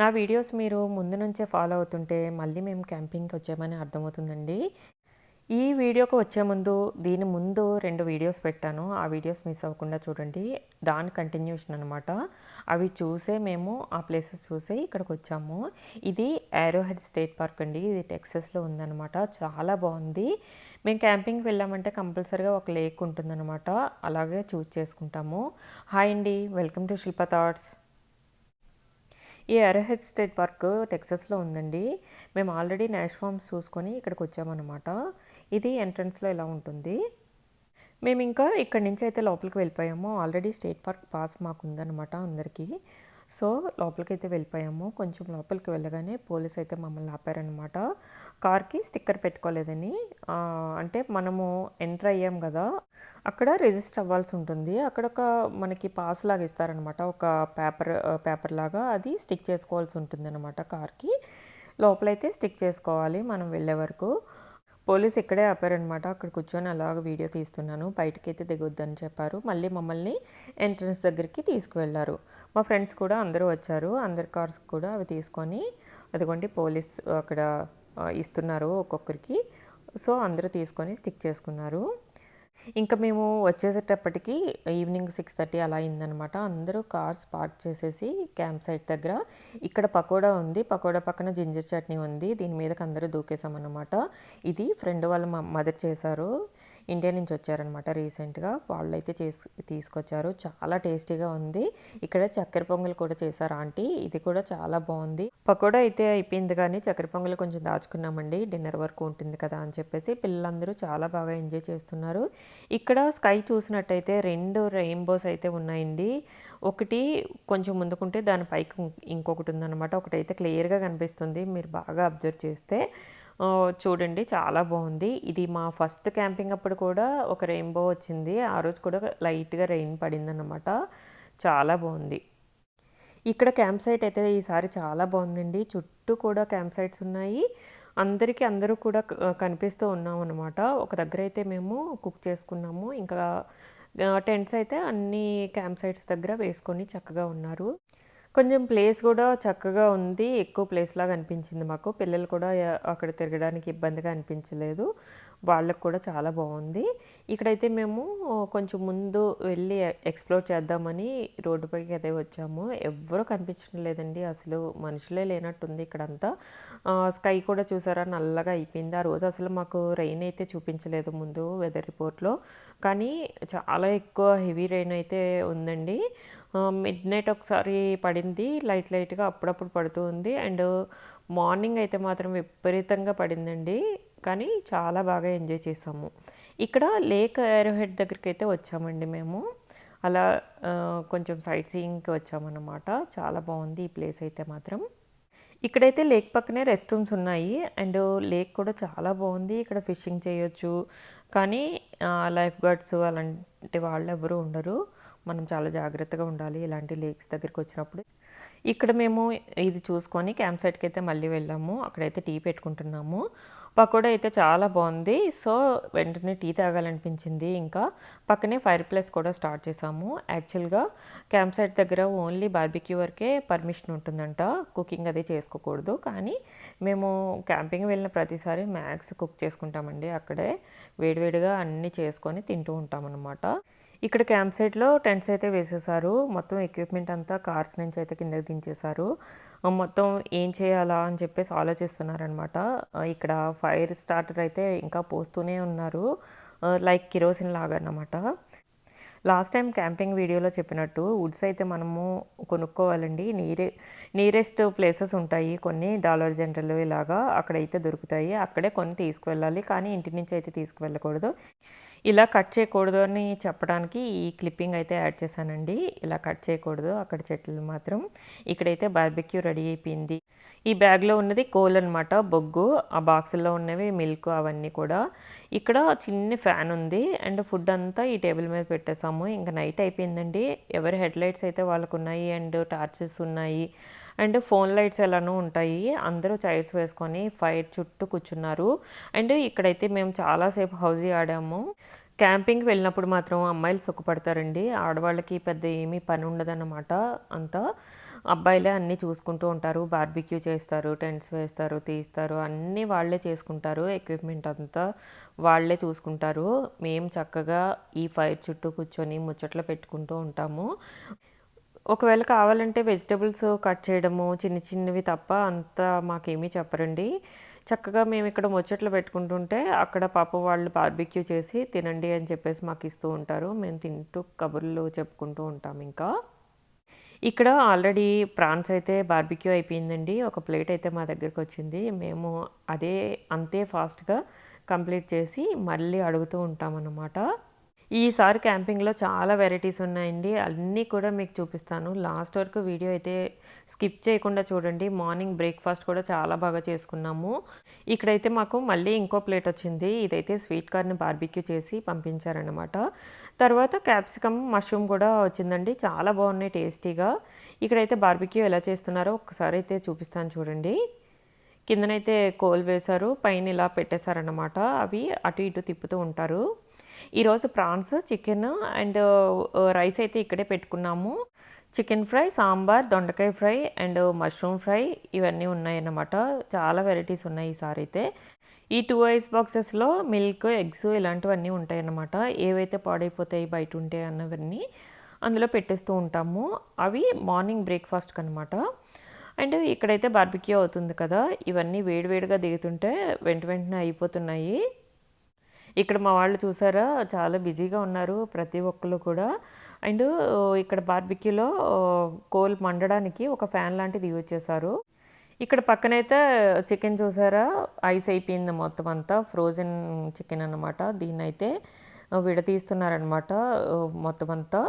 నా వీడియోస్ మీరు ముందు నుంచే ఫాలో అవుతుంటే మళ్ళీ మేము క్యాంపింగ్కి వచ్చామని అర్థమవుతుందండి. ఈ వీడియోకి వచ్చే ముందు దీని ముందు రెండు వీడియోస్ పెట్టాను. ఆ వీడియోస్ మిస్ అవ్వకుండా చూడండి. దాని కంటిన్యూషన్ అనమాట అవి చూసే మేము ఆ ప్లేసెస్ చూసే ఇక్కడికి వచ్చాము. ఇది ఏరోహెడ్ స్టేట్ పార్క్ అండి. ఇది టెక్సస్లో ఉందన్నమాట. చాలా బాగుంది. మేము క్యాంపింగ్కి వెళ్ళామంటే కంపల్సరీగా ఒక లేక్ ఉంటుందన్నమాట. అలాగే చూస్ చేసుకుంటాము. హాయ్ అండి. వెల్కమ్ టు శిల్ప థాట్స్ ఈ అరహెడ్ స్టేట్ పార్క్ టెక్సస్లో ఉందండి. మేము ఆల్రెడీ నాష్ ఫార్మ్స్ చూసుకొని ఇక్కడికి వచ్చామన్నమాట. ఇది ఎంట్రన్స్లో ఇలా ఉంటుంది? మేము ఇంకా ఇక్కడి నుంచి అయితే లోపలికి వెళ్ళిపోయాము. ఆల్రెడీ స్టేట్ పార్క్ పాస్ మాకు ఉందన్నమాట అందరికీ. సో లోపలికి అయితే వెళ్ళిపోయాము. కొంచెం లోపలికి వెళ్ళగానే పోలీస్ అయితే మమ్మల్ని ఆపారనమాట కార్కి స్టిక్కర్ పెట్టుకోలేదని. అంటే మనము ఎంటర్ అయ్యాం కదా అక్కడ రిజిస్టర్ అవ్వాల్సి ఉంటుంది. అక్కడ ఒక మనకి పాస్ లాగా ఇస్తారనమాట. ఒక పేపర్ పేపర్ లాగా అది స్టిక్ చేసుకోవాల్సి ఉంటుంది అనమాట కార్కి. లోపలైతే స్టిక్ చేసుకోవాలి మనం వెళ్ళే వరకు. పోలీస్ ఇక్కడే ఆపారనమాట. అక్కడ కూర్చొని అలాగ వీడియో తీస్తున్నాను. బయటకి అయితే దిగొద్దని చెప్పారు. మళ్ళీ మమ్మల్ని ఎంట్రన్స్ దగ్గరికి తీసుకువెళ్ళారు. మా ఫ్రెండ్స్ కూడా అందరూ వచ్చారు. అందరి కార్స్ కూడా అవి తీసుకొని అదిగోండి పోలీస్ అక్కడ ఇస్తున్నారు ఒక్కొక్కరికి. సో అందరూ తీసుకొని స్టిక్ చేసుకున్నారు. ఇంకా మేము వచ్చేసేటప్పటికి ఈవినింగ్ సిక్స్ థర్టీ అలా అయిందనమాట. అందరూ కార్స్ పార్క్ చేసేసి క్యాంప్ సైట్ దగ్గర. ఇక్కడ పకోడా ఉంది. పకోడా పక్కన జింజర్ చట్నీ ఉంది. దీని మీదకి అందరూ దూకేసామన్నమాట ఇది ఫ్రెండ్ వాళ్ళ మదర్ చేశారు. ఇండియా నుంచి వచ్చారనమాట రీసెంట్గా. వాళ్ళు అయితే చేసి తీసుకొచ్చారు. చాలా టేస్టీగా ఉంది. ఇక్కడ చక్కెర పొంగల్ కూడా చేశారు ఆంటీ. ఇది కూడా చాలా బాగుంది. పకోడా అయితే అయిపోయింది కానీ చక్కెర పొంగల్ కొంచెం దాచుకున్నామండి. డిన్నర్ వరకు ఉంటుంది కదా అని చెప్పేసి పిల్లలందరూ చాలా బాగా ఎంజాయ్ చేస్తున్నారు. ఇక్కడ స్కై చూసినట్టయితే రెండు రెయిన్బోస్ అయితే ఉన్నాయండి. ఒకటి కొంచెం ముందుకుంటే దాని పైకి ఇంకొకటి ఉందన్నమాట. ఒకటైతే క్లియర్గా కనిపిస్తుంది. మీరు బాగా అబ్జర్వ్ చేస్తే. చూడండి చాలా బాగుంది. ఇది మా ఫస్ట్ క్యాంపింగ్ అప్పుడు కూడా ఒక రెయిన్బో వచ్చింది. ఆ రోజు కూడా లైట్గా రెయిన్ పడిందన్నమాట. చాలా బాగుంది. ఇక్కడ క్యాంప్ సైట్ అయితే ఈసారి చాలా బాగుందండి. చుట్టూ కూడా క్యాంప్ సైట్స్ ఉన్నాయి. అందరికీ అందరూ కూడా కనిపిస్తూ ఉన్నాం అనమాట ఒక దగ్గర అయితే మేము కుక్ చేసుకున్నాము. ఇంకా టెంట్స్ అయితే అన్ని క్యాంప్ సైట్స్ దగ్గర వేసుకొని చక్కగా ఉన్నారు. కొంచెం ప్లేస్ కూడా చక్కగా ఉంది. ఎక్కువ ప్లేస్ లాగా అనిపించింది మాకు. పిల్లలు కూడా అక్కడ తిరగడానికి ఇబ్బందిగా అనిపించలేదు. వాళ్ళకు కూడా చాలా బాగుంది. ఇక్కడైతే మేము కొంచెం ముందు వెళ్ళి ఎక్స్ప్లోర్ చేద్దామని రోడ్డుపైకి అదే వచ్చాము. ఎవ్వరూ కనిపించడం లేదండి. అసలు మనుషులే లేనట్టుంది ఇక్కడంతా. స్కై కూడా చూసారా? నల్లగా అయిపోయింది. ఆ రోజు అసలు మాకు రెయిన్ అయితే చూపించలేదు ముందు వెదర్ రిపోర్ట్లో కానీ చాలా ఎక్కువ హెవీ రెయిన్ అయితే ఉందండి. మిడ్ నైట్ ఒకసారి పడింది. లైట్ లైట్గా అప్పుడప్పుడు పడుతూ ఉంది. అండ్ మార్నింగ్ అయితే మాత్రం విపరీతంగా పడిందండి. కానీ చాలా బాగా ఎంజాయ్ చేసాము. ఇక్కడ లేక్ ఏరోహెడ్ దగ్గరికి అయితే వచ్చామండి మేము. అలా కొంచెం సైట్ సీయింగ్కి వచ్చామన్నమాట. చాలా బాగుంది ఈ ప్లేస్ అయితే మాత్రం. ఇక్కడైతే లేక్ పక్కనే రెస్ట్ రూమ్స్ ఉన్నాయి. అండ్ లేక్ కూడా చాలా బాగుంది. ఇక్కడ ఫిషింగ్ చేయొచ్చు. కానీ లైఫ్ గార్డ్స్ అలాంటి వాళ్ళు ఎవరు ఉండరు. మనం చాలా జాగ్రత్తగా ఉండాలి ఇలాంటి లేక్స్ దగ్గరికి వచ్చినప్పుడు. ఇక్కడ మేము ఇది చూసుకొని క్యాంప్ సైట్కి అయితే మళ్ళీ వెళ్ళాము. అక్కడైతే టీ పెట్టుకుంటున్నాము. పకోడా అయితే చాలా బాగుంది. సో వెంటనే టీ తాగాలనిపించింది ఇంకా. పక్కనే ఫైర్ ప్లేస్ కూడా స్టార్ట్ చేసాము యాక్చువల్గా క్యాంప్ సైట్ దగ్గర ఓన్లీ బార్బిక్యూ వరకే పర్మిషన్ ఉంటుందంట. కుకింగ్ అది చేసుకోకూడదు. కానీ మేము క్యాంపింగ్ వెళ్ళిన ప్రతిసారి మ్యాక్స్ కుక్ చేసుకుంటామండి. అక్కడే వేడివేడిగా అన్నీ చేసుకొని తింటూ ఉంటామన్నమాట. ఇక్కడ క్యాంప్ సైట్లో టెంట్స్ అయితే వేసేసారు. మొత్తం ఎక్విప్మెంట్ అంతా కార్స్ నుంచి అయితే కిందకి దించేశారు. మొత్తం ఏం చేయాలా అని చెప్పేసి ఆలోచిస్తున్నారనమాట ఇక్కడ ఫైర్ స్టార్టర్ అయితే ఇంకా పోస్తూనే ఉన్నారు. లైక్ కిరోసిన్ లాగా అనమాట లాస్ట్ టైం క్యాంపింగ్ వీడియోలో చెప్పినట్టు వుడ్స్ అయితే మనము కొనుక్కోవాలండి. నీరే నీరెస్ట్ ప్లేసెస్ ఉంటాయి. కొన్ని డాలర్ జనరల్ ఇలాగా అక్కడైతే దొరుకుతాయి. అక్కడే కొన్ని తీసుకువెళ్ళాలి. కానీ ఇంటి నుంచి అయితే తీసుకువెళ్ళకూడదు. ఇలా కట్ చేయకూడదు అని చెప్పడానికి ఈ క్లిప్పింగ్ అయితే యాడ్ చేశానండి. ఇలా కట్ చేయకూడదు అక్కడ చెట్లు మాత్రం. ఇక్కడైతే బార్బిక్యూ రెడీ అయిపోయింది. ఈ బ్యాగ్లో ఉన్నది కోల్ అనమాట బొగ్గు. ఆ బాక్సుల్లో ఉన్నవి మిల్క్ అవన్నీ కూడా. ఇక్కడ చిన్న ఫ్యాన్ ఉంది. అండ్ ఫుడ్ అంతా ఈ టేబుల్ మీద పెట్టేసాము ఇంకా నైట్ అయిపోయిందండి. ఎవరి హెడ్ లైట్స్ అయితే వాళ్ళకు ఉన్నాయి అండ్ టార్చెస్ ఉన్నాయి. అండ్ ఫోన్ లైట్స్ ఎలానో ఉంటాయి. అందరూ చైర్స్ వేసుకొని ఫైర్ చుట్టూ కూర్చున్నారు. అండ్ ఇక్కడైతే మేము చాలాసేపు హౌజీ ఆడాము. క్యాంపింగ్కి వెళ్ళినప్పుడు మాత్రం అమ్మాయిలు సుఖపడతారండి. ఆడవాళ్ళకి పెద్ద ఏమీ పని ఉండదన్నమాట అంతా. అబ్బాయిలే అన్నీ చూసుకుంటూ ఉంటారు. బార్బిక్యూ చేస్తారు టెంట్స్ వేస్తారు తీస్తారు. అన్నీ వాళ్ళే చేసుకుంటారు. ఎక్విప్మెంట్ అంతా వాళ్ళే చూసుకుంటారు. మేము చక్కగా ఈ ఫైర్ చుట్టూ కూర్చొని ముచ్చట్లు పెట్టుకుంటూ ఉంటాము. ఒకవేళ కావాలంటే వెజిటబుల్స్ కట్ చేయడము చిన్న చిన్నవి తప్ప అంత మాకేమీ చెప్పరండి. చక్కగా మేము ఇక్కడ ముచ్చట్లు పెట్టుకుంటుంటే అక్కడ పాప వాళ్ళు బార్బిక్యూ చేసి తినండి అని చెప్పేసి మాకు ఇస్తూ ఉంటారు. మేము తింటూ కబుర్లు చెప్పుకుంటూ ఉంటాం ఇంకా. ఇక్కడ ఆల్రెడీ ప్రాన్స్ అయితే బార్బిక్యూ అయిపోయిందండి. ఒక ప్లేట్ అయితే మా దగ్గరికి వచ్చింది. మేము అదే అంతే ఫాస్ట్గా కంప్లీట్ చేసి మళ్ళీ అడుగుతూ ఉంటాం అన్నమాట ఈసారి క్యాంపింగ్లో చాలా వెరైటీస్ ఉన్నాయండి. అన్నీ కూడా మీకు చూపిస్తాను. లాస్ట్ వరకు వీడియో అయితే స్కిప్ చేయకుండా చూడండి. మార్నింగ్ బ్రేక్ఫాస్ట్ కూడా చాలా బాగా చేసుకున్నాము. ఇక్కడైతే మాకు మళ్ళీ ఇంకో ప్లేట్ వచ్చింది. ఇదైతే స్వీట్ కార్న్ బార్బిక్యూ చేసి పంపించారనమాట తర్వాత క్యాప్సికమ్ మష్రూమ్ కూడా వచ్చిందండి. చాలా బాగున్నాయి టేస్టీగా. ఇక్కడైతే బార్బిక్యూ ఎలా చేస్తున్నారో ఒకసారి అయితే చూపిస్తాను చూడండి. కిందనైతే కోల్ వేశారు. పైన ఇలా పెట్టేశారన్నమాట. అవి అటు ఇటు తిప్పుతూ ఉంటారు. ఈరోజు ప్రాన్స్ చికెన్ అండ్ రైస్ అయితే ఇక్కడే పెట్టుకున్నాము. చికెన్ ఫ్రై సాంబార్ దొండకాయ ఫ్రై అండ్ మష్రూమ్ ఫ్రై ఇవన్నీ ఉన్నాయన్నమాట. చాలా వెరైటీస్ ఉన్నాయి ఈసారి అయితే. ఈ టూ ఐస్ బాక్సెస్లో మిల్క్ ఎగ్స్ ఇలాంటివన్నీ ఉంటాయన్నమాట. ఏవైతే పాడైపోతాయి బయట ఉంటాయి అన్నవన్నీ అందులో పెట్టేస్తూ ఉంటాము. అవి మార్నింగ్ బ్రేక్ఫాస్ట్కి అనమాట అండ్ ఇక్కడైతే బార్బిక్యూ అవుతుంది కదా. ఇవన్నీ వేడివేడిగా దిగుతుంటే వెంట వెంటనే అయిపోతున్నాయి. ఇక్కడ మా వాళ్ళు చూసారా? చాలా బిజీగా ఉన్నారు ప్రతి ఒక్కరు కూడా. అండ్ ఇక్కడ బార్బిక్యూలో కోల్ మండడానికి ఒక ఫ్యాన్ లాంటిది యూజ్ చేశారు. ఇక్కడ పక్కనైతే చికెన్ చూసారా? ఐస్ అయిపోయింది మొత్తం అంతా. ఫ్రోజన్ చికెన్ అనమాట దీన్ని అయితే విడతీస్తున్నారనమాట మొత్తం అంతా.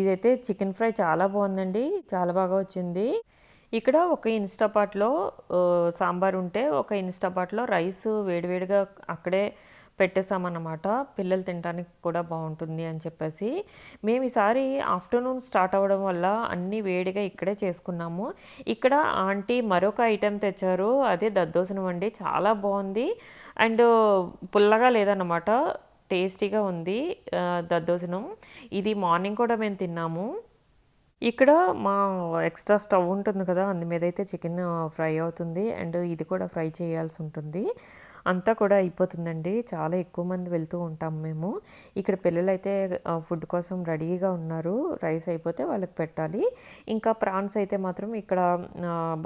ఇదైతే చికెన్ ఫ్రై చాలా బాగుందండి. చాలా బాగా వచ్చింది. ఇక్కడ ఒక ఇన్స్టాపాట్లో సాంబార్ ఉంటే ఒక ఇన్స్టాపాట్లో రైస్ వేడివేడిగా అక్కడే పెట్టేసామన్నమాట పిల్లలు తినడానికి కూడా బాగుంటుంది అని చెప్పేసి. మేము ఈసారి ఆఫ్టర్నూన్ స్టార్ట్ అవ్వడం వల్ల అన్నీ వేడిగా ఇక్కడే చేసుకున్నాము. ఇక్కడ ఆంటీ మరొక ఐటెం తెచ్చారు. అదే దద్దోసనం అండి. చాలా బాగుంది. అండ్ పుల్లగా లేదన్నమాట. టేస్టీగా ఉంది దద్దోజనం. ఇది మార్నింగ్ కూడా మేము తిన్నాము. ఇక్కడ మా ఎక్స్ట్రా స్టవ్ ఉంటుంది కదా అందు మీద అయితే చికెన్ ఫ్రై అవుతుంది. అండ్ ఇది కూడా ఫ్రై చేయాల్సి ఉంటుంది. అంతా కూడా అయిపోతుందండి. చాలా ఎక్కువ మంది వెళ్తూ ఉంటాం మేము. ఇక్కడ పిల్లలు అయితే ఫుడ్ కోసం రెడీగా ఉన్నారు. రైస్ అయిపోతే వాళ్ళకి పెట్టాలి. ఇంకా ప్రాన్స్ అయితే మాత్రం ఇక్కడ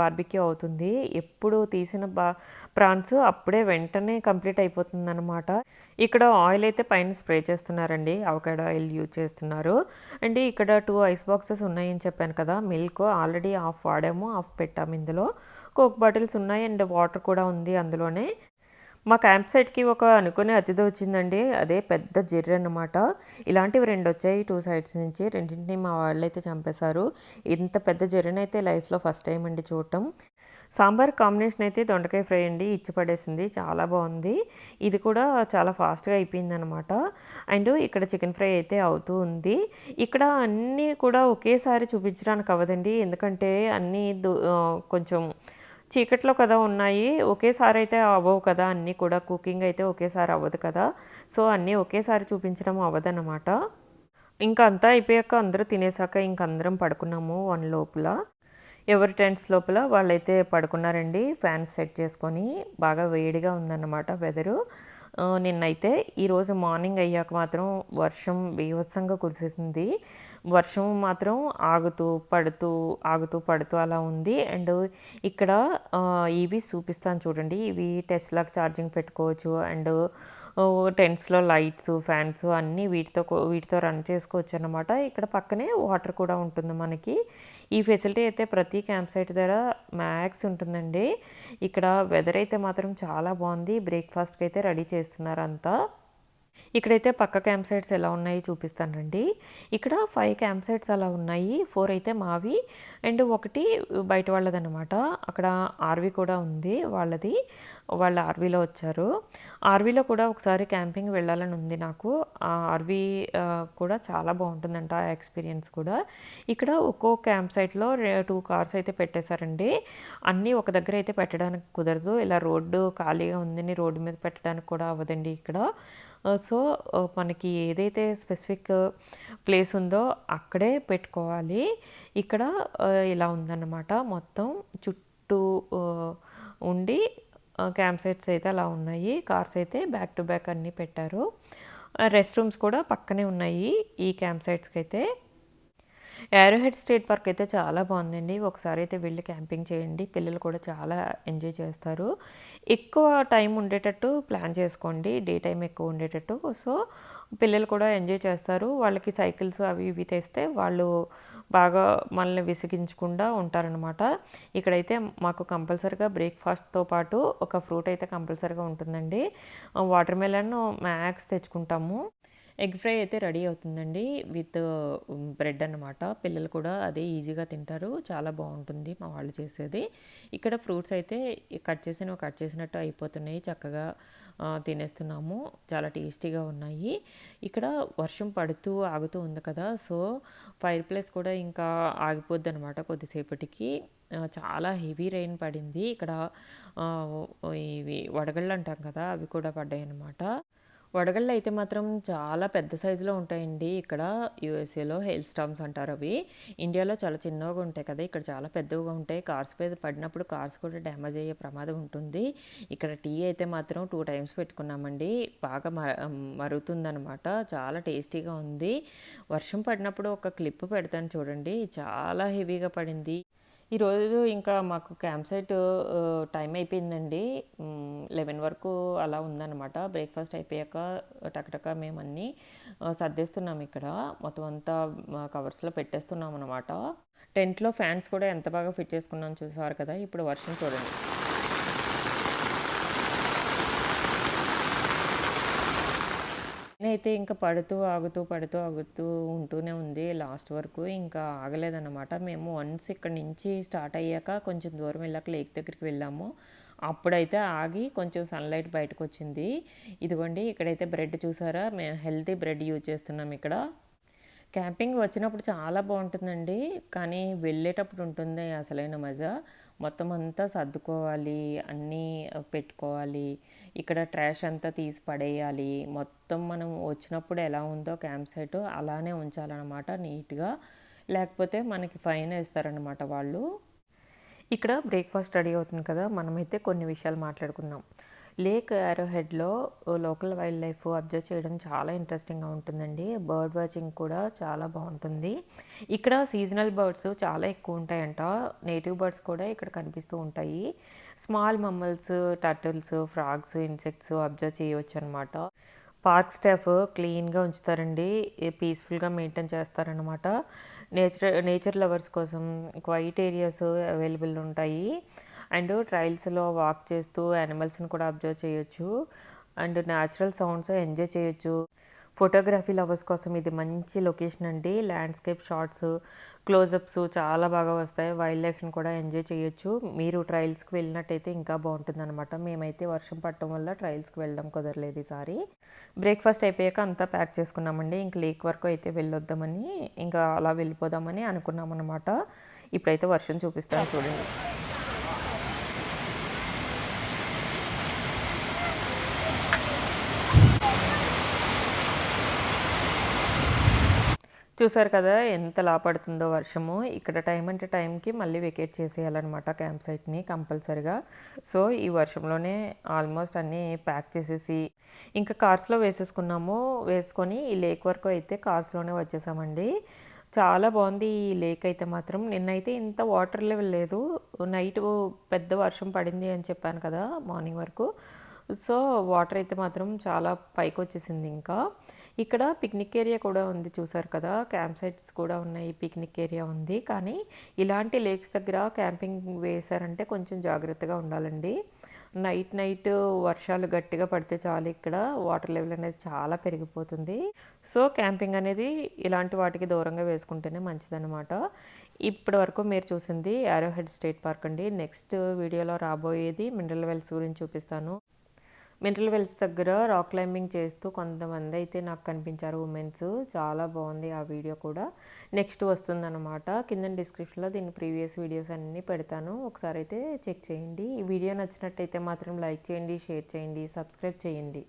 బార్బిక్యూ అవుతుంది. ఎప్పుడు తీసిన బా ప్రాన్స్ అప్పుడే వెంటనే కంప్లీట్ అయిపోతుంది అనమాట ఇక్కడ ఆయిల్ అయితే పైన స్ప్రే చేస్తున్నారండి. అవకాడ ఆయిల్ యూజ్ చేస్తున్నారు. అండ్ ఇక్కడ టూ ఐస్ బాక్సెస్ ఉన్నాయని చెప్పాను కదా. మిల్క్ ఆల్రెడీ ఆఫ్ వాడాము ఆఫ్ పెట్టాము ఇందులో. కోక్ బాటిల్స్ ఉన్నాయి అండ్ వాటర్ కూడా ఉంది అందులోనే. మా క్యాంప్ సైట్కి ఒక అనుకునే అతిథి వచ్చిందండి. అదే పెద్ద జిర్రె అనమాట ఇలాంటివి రెండు వచ్చాయి టూ సైడ్స్ నుంచి. రెండింటిని మా వాళ్ళు అయితే చంపేశారు. ఇంత పెద్ద జిర్రెని అయితే లైఫ్లో ఫస్ట్ టైం అండి చూడటం. సాంబార్ కాంబినేషన్ అయితే దొండకాయ ఫ్రై అండి. ఇచ్చి పడేసింది. చాలా బాగుంది. ఇది కూడా చాలా ఫాస్ట్గా అయిపోయింది అనమాట అండ్ ఇక్కడ చికెన్ ఫ్రై అయితే అవుతూ ఉంది. ఇక్కడ అన్నీ కూడా ఒకేసారి చూపించడానికి అవ్వదండి. ఎందుకంటే అన్నీ కొంచెం చీకట్లో కదా ఉన్నాయి ఒకేసారి అయితే అవ్వవు కదా అన్నీ కూడా కుకింగ్ అయితే ఒకేసారి అవ్వదు కదా. సో అన్నీ ఒకేసారి చూపించడం అవ్వదన్నమాట. ఇంకా అంతా అయిపోయాక అందరూ తినేసాక ఇంక అందరం పడుకున్నాము వన్ లోపల. ఎవరి టెంట్స్ లోపల వాళ్ళైతే పడుకున్నారండి. ఫ్యాన్స్ సెట్ చేసుకొని బాగా వేడిగా ఉందన్నమాట వెదరు. నిన్నైతే ఈరోజు మార్నింగ్ అయ్యాక మాత్రం వర్షం బీభత్సంగా కురిసేసింది. వర్షం మాత్రం ఆగుతూ పడుతూ ఆగుతూ పడుతూ అలా ఉంది. అండ్ ఇక్కడ ఇవి చూపిస్తాను చూడండి. ఇవి టెస్ట్లాకి ఛార్జింగ్ పెట్టుకోవచ్చు. అండ్ టెంట్స్లో లైట్స్ ఫ్యాన్స్ అన్నీ వీటితో వీటితో రన్ చేసుకోవచ్చు అనమాట ఇక్కడ పక్కనే వాటర్ కూడా ఉంటుంది మనకి. ఈ ఫెసిలిటీ అయితే ప్రతి క్యాంప్ సైట్ దగ్గర మ్యాక్స్ ఉంటుందండి. ఇక్కడ వెదర్ అయితే మాత్రం చాలా బాగుంది. బ్రేక్ఫాస్ట్కి అయితే రెడీ చేస్తున్నారు అంతా ఇక్కడైతే పక్క క్యాంప్ సైట్స్ ఎలా ఉన్నాయి చూపిస్తానండి. ఇక్కడ ఫైవ్ క్యాంప్ సైట్స్ అలా ఉన్నాయి. ఫోర్ అయితే మావి. అండ్ ఒకటి బయట వాళ్ళదనమాట అక్కడ ఆర్వి కూడా ఉంది వాళ్ళది. వాళ్ళు ఆర్వీలో వచ్చారు. ఆర్వీలో కూడా ఒకసారి క్యాంపింగ్ వెళ్ళాలని ఉంది నాకు. ఆ ఆర్వీ కూడా చాలా బాగుంటుందంట ఆ ఎక్స్పీరియన్స్ కూడా. ఇక్కడ ఒక్కో క్యాంప్ సైట్లో టూ కార్స్ అయితే పెట్టేశారండి. అన్నీ ఒక దగ్గర అయితే పెట్టడానికి కుదరదు. ఇలా రోడ్డు ఖాళీగా ఉందని రోడ్డు మీద పెట్టడానికి కూడా అవ్వదండి ఇక్కడ. సో మనకి ఏదైతే స్పెసిఫిక్ ప్లేస్ ఉందో అక్కడే పెట్టుకోవాలి. ఇక్కడ ఇలా ఉందన్నమాట. మొత్తం చుట్టూ ఉండి క్యాంప్ సైట్స్ అయితే అలా ఉన్నాయి. కార్స్ అయితే బ్యాక్ టు బ్యాక్ అన్నీ పెట్టారు. రెస్ట్ రూమ్స్ కూడా పక్కనే ఉన్నాయి ఈ క్యాంప్ సైట్స్కి అయితే ఏరోహెడ్ స్టేట్ పార్క్ అయితే చాలా బాగుందండి. ఒకసారి అయితే వెళ్ళి క్యాంపింగ్ చేయండి. పిల్లలు కూడా చాలా ఎంజాయ్ చేస్తారు. ఎక్కువ టైం ఉండేటట్టు ప్లాన్ చేసుకోండి. డే టైం ఎక్కువ ఉండేటట్టు. సో పిల్లలు కూడా ఎంజాయ్ చేస్తారు. వాళ్ళకి సైకిల్స్ అవి ఇవి తెస్తే వాళ్ళు బాగా మనల్ని విసిగించకుండా ఉంటారనమాట ఇక్కడైతే మాకు కంపల్సరిగా బ్రేక్ఫాస్ట్తో పాటు ఒక ఫ్రూట్ అయితే కంపల్సరిగా ఉంటుందండి. వాటర్ మెలన్ మ్యాక్స్ తెచ్చుకుంటాము. ఎగ్ ఫ్రై అయితే రెడీ అవుతుందండి విత్ బ్రెడ్ అనమాట పిల్లలు కూడా అదే ఈజీగా తింటారు. చాలా బాగుంటుంది మా వాళ్ళు చేసేది. ఇక్కడ ఫ్రూట్స్ అయితే కట్ చేసిన కట్ చేసినట్టు అయిపోతున్నాయి. చక్కగా తినేస్తున్నాము. చాలా టేస్టీగా ఉన్నాయి. ఇక్కడ వర్షం పడుతూ ఆగుతూ ఉంది కదా. సో ఫైర్ ప్లేస్ కూడా ఇంకా ఆగిపోద్ది అనమాట కొద్దిసేపటికి చాలా హెవీ రెయిన్ పడింది. ఇక్కడ ఇవి వడగళ్ళు అంటాం కదా అవి కూడా పడ్డాయి అనమాట వడగళ్ళు అయితే మాత్రం చాలా పెద్ద సైజులో ఉంటాయండి. ఇక్కడ యూఎస్ఏలో హెయిల్ స్టామ్స్ అంటారు అవి. ఇండియాలో చాలా చిన్నగా ఉంటాయి కదా ఇక్కడ చాలా పెద్దగా ఉంటాయి. కార్స్ మీద పడినప్పుడు కార్స్ కూడా డ్యామేజ్ అయ్యే ప్రమాదం ఉంటుంది. ఇక్కడ టీ అయితే మాత్రం టూ టైమ్స్ పెట్టుకున్నామండి. బాగా మరుగుతుందనమాట చాలా టేస్టీగా ఉంది. వర్షం పడినప్పుడు ఒక క్లిప్ పెడతాను చూడండి. చాలా హెవీగా పడింది. ఈరోజు ఇంకా మాకు క్యాంప్ సైట్ టైం అయిపోయిందండి. లెవెన్ వరకు అలా ఉందన్నమాట. బ్రేక్ఫాస్ట్ అయిపోయాక టకటక మేము అన్నీ సర్దేస్తున్నాం ఇక్కడ. మొత్తం అంతా కవర్స్లో పెట్టేస్తున్నాం అనమాట టెంట్లో ఫ్యాన్స్ కూడా ఎంత బాగా ఫిట్ చేసుకున్నాం చూసేవారు కదా ఇప్పుడు వర్షం చూడండి. అయితే ఇంకా పడుతూ ఆగుతూ పడుతూ ఆగుతూ ఉంటూనే ఉంది. లాస్ట్ వరకు ఇంకా ఆగలేదన్నమాట. మేము వన్స్ ఇక్కడ నుంచి స్టార్ట్ అయ్యాక కొంచెం దూరం వెళ్ళాక లేక్ దగ్గరికి వెళ్ళాము. అప్పుడైతే ఆగి కొంచెం సన్లైట్ బయటకు వచ్చింది ఇదిగోండి ఇక్కడైతే బ్రెడ్ చూసారా? మేము హెల్తీ బ్రెడ్ యూజ్ చేస్తున్నాం ఇక్కడ. క్యాంపింగ్ వచ్చినప్పుడు చాలా బాగుంటుందండి. కానీ వెళ్ళేటప్పుడు ఉంటుంది అసలైన మజా. మొత్తం అంతా సర్దుకోవాలి అన్నీ పెట్టుకోవాలి. ఇక్కడ ట్రాష్ అంతా తీసి పడేయాలి. మొత్తం మనం వచ్చినప్పుడు ఎలా ఉందో క్యాంప్ సైట్ అలానే ఉంచాలన్నమాట నీట్గా. లేకపోతే మనకి ఫైన్ వేస్తారనమాట వాళ్ళు. ఇక్కడ బ్రేక్ఫాస్ట్ రెడీ అవుతుంది కదా మనమైతే కొన్ని విషయాలు మాట్లాడుకుందాం. లేక్ హెడ్లో లోకల్ వైల్డ్ లైఫ్ అబ్జర్వ్ చేయడం చాలా ఇంట్రెస్టింగ్గా ఉంటుందండి. బర్డ్ వాచింగ్ కూడా చాలా బాగుంటుంది. ఇక్కడ సీజనల్ బర్డ్స్ చాలా ఎక్కువ ఉంటాయంట. నేటివ్ బర్డ్స్ కూడా ఇక్కడ కనిపిస్తూ ఉంటాయి. Small mammals turtles frogs insects observe చేయవచ్చు అనమాట పార్క్ స్టాఫ్ క్లీన్గా ఉంచుతారండి. పీస్ఫుల్గా మెయింటైన్ చేస్తారనమాట నేచర్ నేచర్ లవర్స్ కోసం క్వైట్ ఏరియాస్ అవైలబుల్ ఉంటాయి. అండ్ ట్రైల్స్లో వాక్ చేస్తూ యానిమల్స్ని కూడా అబ్జర్వ్ చేయొచ్చు. అండ్ న్యాచురల్ సౌండ్స్ ఎంజాయ్ చేయొచ్చు. ఫోటోగ్రఫీ లవర్స్ కోసం ఇది మంచి లొకేషన్ అండి. ల్యాండ్స్కేప్ షార్ట్స్ క్లోజప్స్ చాలా బాగా వస్తాయి. వైల్డ్ లైఫ్ని కూడా ఎంజాయ్ చేయొచ్చు. మీరు ట్రయల్స్కి వెళ్ళినట్టయితే ఇంకా బాగుంటుంది అనమాట మేమైతే వర్షం పట్టడం వల్ల ట్రయల్స్కి వెళ్ళడం కుదరలేదు ఈసారి. బ్రేక్ఫాస్ట్ అయిపోయాక అంతా ప్యాక్ చేసుకున్నామండి. ఇంక లేక్ వరకు అయితే వెళ్ళొద్దామని ఇంకా అలా వెళ్ళిపోదామని అనుకున్నామన్నమాట. ఇప్పుడైతే వర్షం చూపిస్తాను చూడండి. చూసారు కదా ఎంత లాపడుతుందో వర్షము. ఇక్కడ టైం అంటే టైంకి మళ్ళీ వెకేట్ చేసేయాలన్నమాట క్యాంప్ సైట్ని కంపల్సరిగా. సో ఈ వర్షంలోనే ఆల్మోస్ట్ అన్నీ ప్యాక్ చేసేసి ఇంకా కార్స్లో వేసేసుకున్నాము. వేసుకొని ఈ లేక్ వరకు అయితే కార్స్లోనే వచ్చేసామండి. చాలా బాగుంది ఈ లేక్ అయితే మాత్రం. నిన్నైతే ఇంత వాటర్ లెవెల్ లేదు. నైట్ పెద్ద వర్షం పడింది అని చెప్పాను కదా మార్నింగ్ వరకు. సో వాటర్ అయితే మాత్రం చాలా పైకి వచ్చేసింది ఇంకా. ఇక్కడ పిక్నిక్ ఏరియా కూడా ఉంది చూసారు కదా. క్యాంప్ సైట్స్ కూడా ఉన్నాయి పిక్నిక్ ఏరియా ఉంది. కానీ ఇలాంటి లేక్స్ దగ్గర క్యాంపింగ్ వేశారంటే కొంచెం జాగ్రత్తగా ఉండాలండి. నైట్ నైట్ వర్షాలు గట్టిగా పడితే చాలు ఇక్కడ. వాటర్ లెవెల్ అనేది చాలా పెరిగిపోతుంది. సో క్యాంపింగ్ అనేది ఇలాంటి వాటికి దూరంగా వేసుకుంటేనే మంచిదన్నమాట. ఇప్పటి వరకు మీరు చూసింది యారోహెడ్ స్టేట్ పార్క్ అండి. నెక్స్ట్ వీడియోలో రాబోయేది మినరల్ వెల్స్ గురించి చూపిస్తాను. మినరల్ వెల్స్ దగ్గర రాక్ క్లైంబింగ్ చేస్తూ కొంతమంది అయితే నాకు కనిపించారు ఉమెన్స్. చాలా బాగుంది ఆ వీడియో కూడా. నెక్స్ట్ వస్తుందన్నమాట. కింద డిస్క్రిప్షన్లో దీని ప్రీవియస్ వీడియోస్ అన్నీ పెడతాను. ఒకసారి అయితే చెక్ చేయండి. ఈ వీడియో నచ్చినట్టయితే మాత్రం లైక్ చేయండి షేర్ చేయండి సబ్స్క్రైబ్ చేయండి.